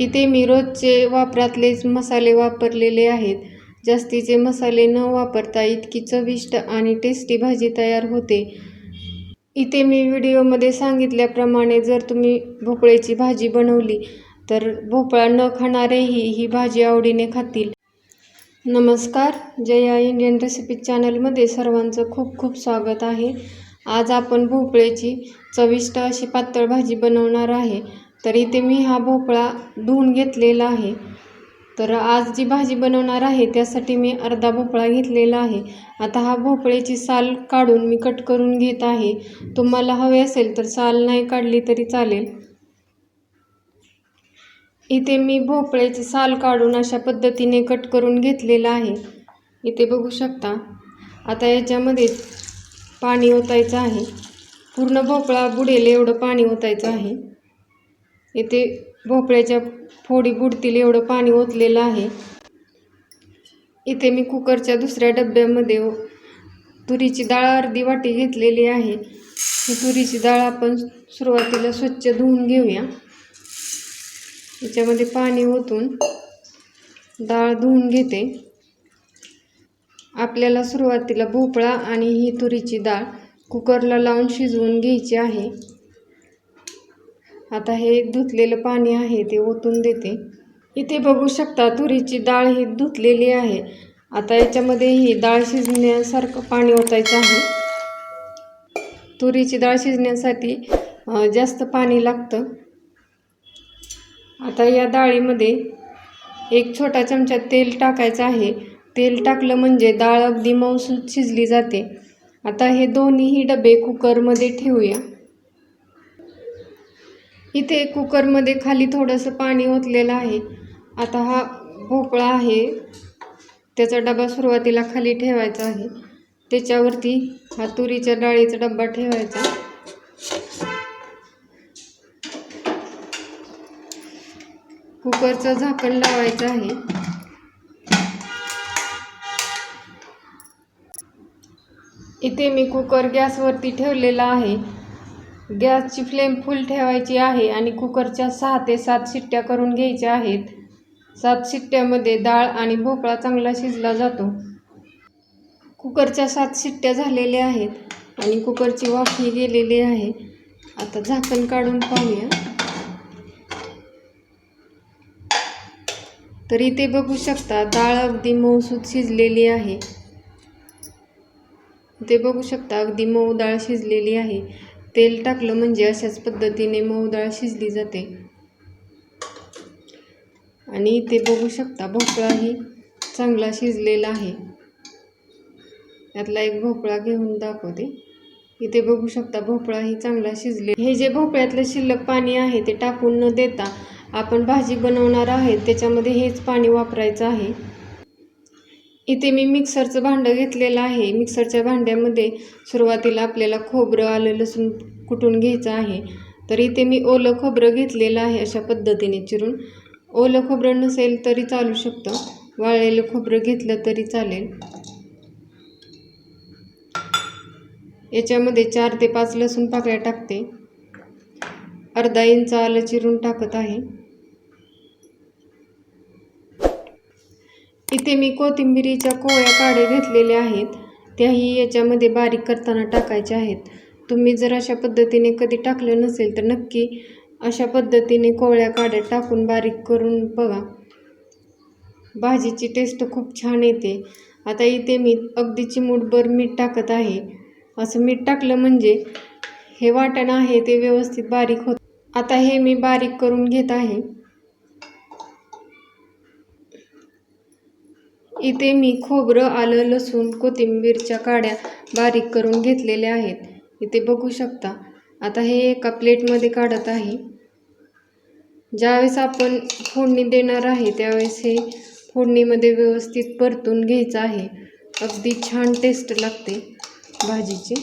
इथे मी रोजचे वापरातलेच मसाले वापरलेले आहेत. जास्तीचे मसाले न वापरता इतकी चविष्ट आणि टेस्टी भाजी तयार होते. इथे मी व्हिडिओमध्ये सांगितल्याप्रमाणे जर तुम्ही भोपळ्याची भाजी बनवली तर भोपळा न खाणारेही ही भाजी आवडीने खातील. नमस्कार जया इंडियन रेसिपी चॅनलमध्ये सर्वांचं खूप खूप स्वागत आहे. आज आपण भोपळ्याची चविष्ट अशी पातळ भाजी बनवणार आहे. तर इथे मी हा भोपळा धुवून घेतलेला आहे. तर आज जी भाजी बनवणार आहे त्यासाठी मी अर्धा भोपळा घेतलेला आहे. आता हा भोपळ्याची साल काढून मी कट करून घेत आहे. तुम्हाला हवे असेल तर साल नाही काढली तरी चालेल. इथे मी भोपळ्याची साल काढून अशा पद्धतीने कट करून घेतलेला आहे. इथे बघू शकता आता याच्यामध्ये पाणी ओतायचं आहे. पूर्ण भोपळा बुडेल एवढं पाणी ओतायचं आहे. इथे भोपळ्याच्या फोडी बुडतील एवढं पाणी ओतलेलं आहे. इथे मी कुकरच्या दुसऱ्या डब्यामध्ये तुरीची डाळ अर्धी वाटी घेतलेली आहे. ही तुरीची डाळ आपण सुरुवातीला स्वच्छ धुवून घेऊया. याच्यामध्ये पाणी ओतून डाळ धुवून घेते. आपल्याला सुरुवातीला भोपळा आणि ही तुरीची डाळ कुकरला लावून शिजवून घ्यायची आहे. आता हे धुतलेलं पाणी आहे ते ओतून देते. इथे बघू शकता तुरीची डाळ ही धुतलेली आहे. आता याच्यामध्ये ही डाळ शिजण्यासारखं पाणी ओतायचं आहे. तुरीची डाळ शिजण्यासाठी जास्त पाणी लागतं. आता या डाळीमध्ये एक छोटा चमचा तेल टाकायचं आहे. तेल टाकलं म्हणजे डाळ अगदी मऊसूत शिजली जाते. आता हे दोन्हीही डबे कुकरमध्ये ठेवूया. इथे कुकरमध्ये खाली थोडंसं पाणी ओतलेलं आहे. आता हा भोपळा आहे. त्याचा डबा सुरुवातीला खाली ठेवायचा आहे. त्याच्यावरती हा तुरीच्या डाळीचा डबा ठेवायचा. कुकरचं झाकण लावायचं आहे. इथे मी कुकर गॅसवरती ठेवलेला आहे. गॅसची फ्लेम फुल ठेवायची आहे आणि कुकरच्या सहा ते सात शिट्ट्या करून घ्यायच्या आहेत. सात शिट्ट्यामध्ये डाळ आणि भोपळा चांगला शिजला जातो. कुकरच्या सात शिट्ट्या झालेल्या आहेत आणि कुकरची वाफी गेलेली आहे. आता झाकण काढून पाहूया. तर इथे बघू शकता डाळ अगदी मऊसूद शिजलेली आहे. ते बघू शकता अगदी मऊ डाळ शिजलेली आहे. तेल टाकलं म्हणजे अशाच पद्धतीने मऊ डाळ शिजली जाते. आणि इथे बघू शकता भोपळाही चांगला शिजलेला आहे. यातला एक भोपळा घेऊन दाखवते. इथे बघू शकता भोपळाही चांगला शिजले. हे जे भोपळ्यातलं शिल्लक पाणी आहे ते टाकून न देता आपण भाजी बनवणार आहे त्याच्यामध्ये हेच पाणी वापरायचं आहे. इथे मी मिक्सरचं भांडं घेतलेलं आहे. मिक्सरच्या भांड्यामध्ये सुरुवातीला आपल्याला खोबरं आलं लसूण कुटून घ्यायचं आहे. तर इथे मी ओलं खोबरं घेतलेलं आहे अशा पद्धतीने चिरून. ओलं खोबरं नसेल तरी चालू शकतं. वाळलेलं खोबरं घेतलं तरी चालेल. याच्यामध्ये चार ते पाच लसूण पाकळ्या टाकते. अर्धा इंच आलं चिरून टाकत आहे. इथे मी कोथिंबिरीच्या कोळ्या काढे घेतलेल्या आहेत. त्याही याच्यामध्ये बारीक करताना टाकायच्या आहेत. तुम्ही जर अशा पद्धतीने कधी टाकलं नसेल तर नक्की अशा पद्धतीने कोवळ्या काड्या टाकून बारीक करून बघा. भाजीची टेस्ट खूप छान येते. आता इथे मी अगदी चिमूटभर मीठ टाकत आहे. असं मीठ टाकलं म्हणजे हे वाटण आहे ते व्यवस्थित बारीक होत आता हे मी बारीक करून घेत आहे. इथे मी खोबरं आलं लसूण कोथिंबीरच्या काड्या बारीक करून घेतलेल्या आहेत. इथे बघू शकता. आता हे एका प्लेटमध्ये काढत आहे. ज्यावेळेस आपण फोडणी देणार आहे त्यावेळेस हे फोडणीमध्ये व्यवस्थित परतून घ्यायचं आहे. अगदी छान टेस्ट लागते भाजीची.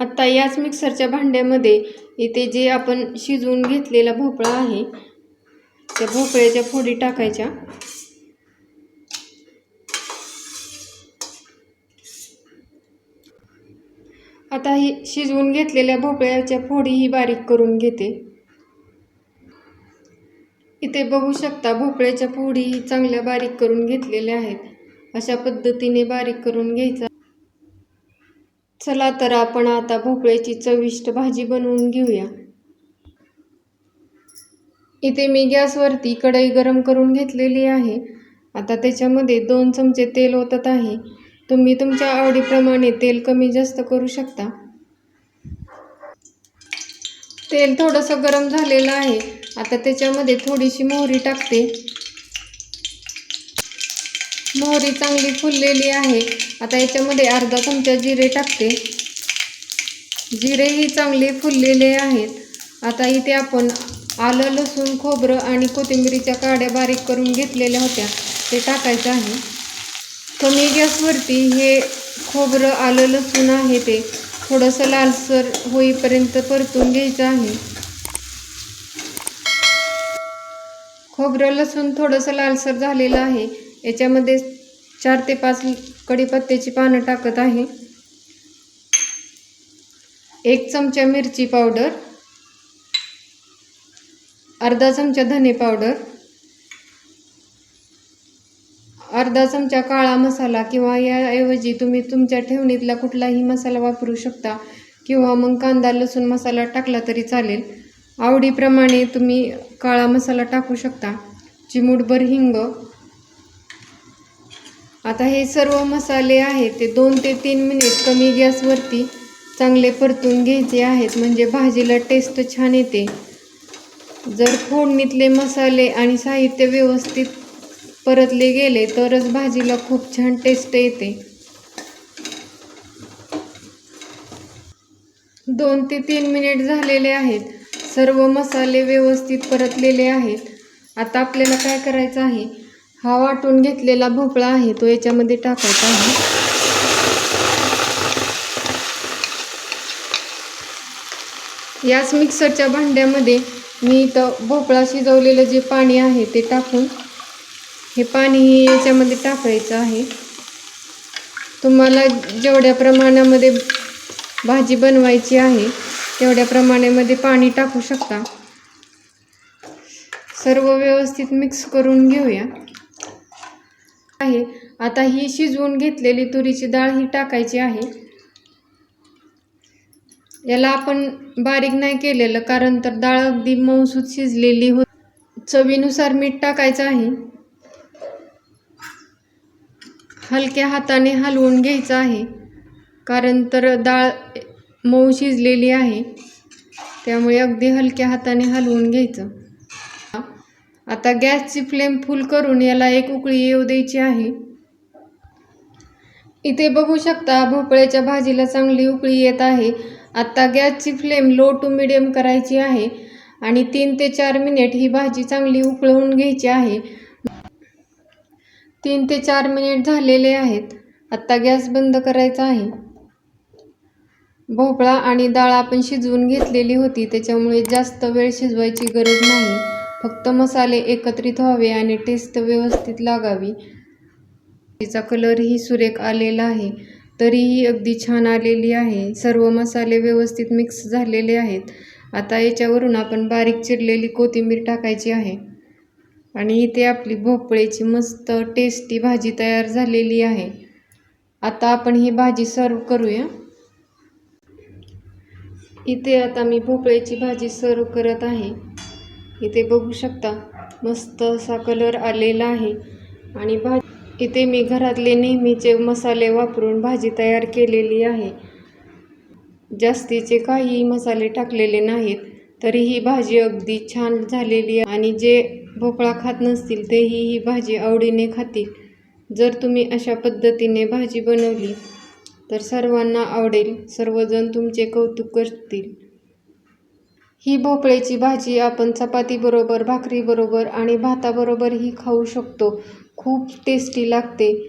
आत्ता याच मिक्सरच्या भांड्यामध्ये इथे जे आपण शिजवून घेतलेला भोपळा आहे त्या भोपळ्याच्या फोडी टाकायच्या. आता ही शिजवून घेतलेल्या भोपळ्याच्या फोडीही बारीक करून घेते. इथे बघू शकता भोपळ्याच्या फोडी चांगल्या बारीक करून घेतलेल्या आहेत. अशा पद्धतीने बारीक करून घ्यायचा. चला तर आपण आता भोपळ्याची चविष्ट भाजी बनवून घेऊया. इथे मी गॅसवरती कढई गरम करून घेतलेली आहे. आता त्याच्यामध्ये दोन चमचे तेल ओतत आहे. तुम्ही तुमच्या आवडीप्रमाणे तेल कमी जास्त करू शकता. तेल थोडंसं गरम झालेलं आहे. आता त्याच्यामध्ये थोडीशी मोहरी टाकते. मोहरी चांगली फुललेली आहे. आता याच्यामध्ये अर्धा चमचा जिरे टाकते. जिरेही चांगले फुललेले आहेत. आता इथे आपण आलं लसूण खोबरं आणि कोथिंबीरीच्या काड्या बारीक करून घेतलेल्या होत्या. ते टाकायचं आहे. कमी गॅसवरती हे खोबरं आलं लसूण आहे ते. थोडंसं लालसर होईपर्यंत परतून घ्यायचं आहे. खोबरं लसूण थोडंसं लालसर झालेलं आहे. याच्यामध्ये चार ते पाच कढीपत्त्याची पानं टाकत आहे. एक चमचा मिरची पावडर. अर्धा चमचा धने पावडर. अर्धा चमचा काळा मसाला किंवा याऐवजी तुम्ही तुमच्या ठेवणीतला कुठलाही मसाला वापरू शकता किंवा मग कांदा लसूण मसाला टाकला तरी चालेल. आवडीप्रमाणे तुम्ही काळा मसाला टाकू शकता. चिमूटभर हिंग. आता हे सर्व मसाले आहेत ते दोन ते तीन मिनिट कमी गॅसवरती चांगले परतून घ्यायचे आहेत म्हणजे भाजीला टेस्ट छान येते. जर फोडणीतले मसाले आणि साहित्य व्यवस्थित परतले गेले तरच भाजीला खूप छान टेस्ट येते. दोन ते तीन मिनिट झालेले आहेत. सर्व मसाले व्यवस्थित परतलेले आहेत. आता आपल्याला काय करायचं आहे? हा वाटून घेतलेला भोपळा आहे तो याच्यामध्ये टाकायचा आहे. याच मिक्सरच्या भांड्यामध्ये मी इथं भोपळा शिजवलेलं जे पाणी आहे ते टाकून हे पाणी याच्यामध्ये टाकायचं आहे. तुम्हाला जेवढ्या प्रमाणामध्ये भाजी बनवायची आहे तेवढ्या प्रमाणामध्ये पाणी टाकू शकता. सर्व व्यवस्थित मिक्स करून घेऊया. आहे. आता ही शिजवून घेतलेली तुरीची डाळ ही टाकायची आहे. याला आपण बारीक नाही केलेलं कारण तर डाळ अगदी मऊसूत शिजलेली हो चवीनुसार मीठ टाकायचं आहे. हलक्या हाताने हलवून घ्यायचं आहे. कारण तर डाळ मऊ शिजलेली आहे. त्यामुळे अगदी हलक्या हाताने हलवून घ्यायचं. आता गॅसची फ्लेम फुल करून याला एक उकळी येऊ द्यायची आहे. इथे बघू शकता भोपळ्याच्या भाजीला चांगली उकळी येत आहे. आता गॅसची फ्लेम लो टू मिडियम करायची आहे. आणि तीन ते चार मिनिट ही भाजी चांगली उकळवून घ्यायची आहे. तीन ते चार मिनिट झालेले आहेत. आत्ता गॅस बंद करायचा आहे. भोपळा आणि डाळ आपण शिजवून घेतलेली होती त्याच्यामुळे जास्त वेळ शिजवायची गरज नाही. फक्त मसाले एकत्रित व्हावे आणि टेस्ट व्यवस्थित लागावी. तिचा कलरही सुरेख आलेला आहे. तरीही अगदी छान आलेली आहे. सर्व मसाले व्यवस्थित मिक्स झालेले आहेत. आता याच्यावरून आपण बारीक चिरलेली कोथिंबीर टाकायची आहे. आणि इथे आपली भोपळ्याची मस्त टेस्टी भाजी तयार झालेली आहे. आता आपण ही भाजी सर्व करूया. इथे आता मी भोपळ्याची भाजी सर्व करत आहे. इथे बघू शकता मस्त असा कलर आलेला आहे. आणि भा इथे मी घरातले नेहमीचे मसाले वापरून भाजी तयार केलेली आहे. जास्तीचे काही मसाले टाकलेले नाहीत. तरी ही भाजी अगदी छान झालेली आहे आणि जे भोपळा खात नसतील तेही ही भाजी आवडीने खातील. जर तुम्ही अशा पद्धतीने भाजी बनवली तर सर्वांना आवडेल सर्वजण तुमचे कौतुक करतील. ही भोपळ्याची भाजी आपण चपातीबरोबर भाकरीबरोबर आणि भाताबरोबरही खाऊ शकतो. खूप टेस्टी लागते.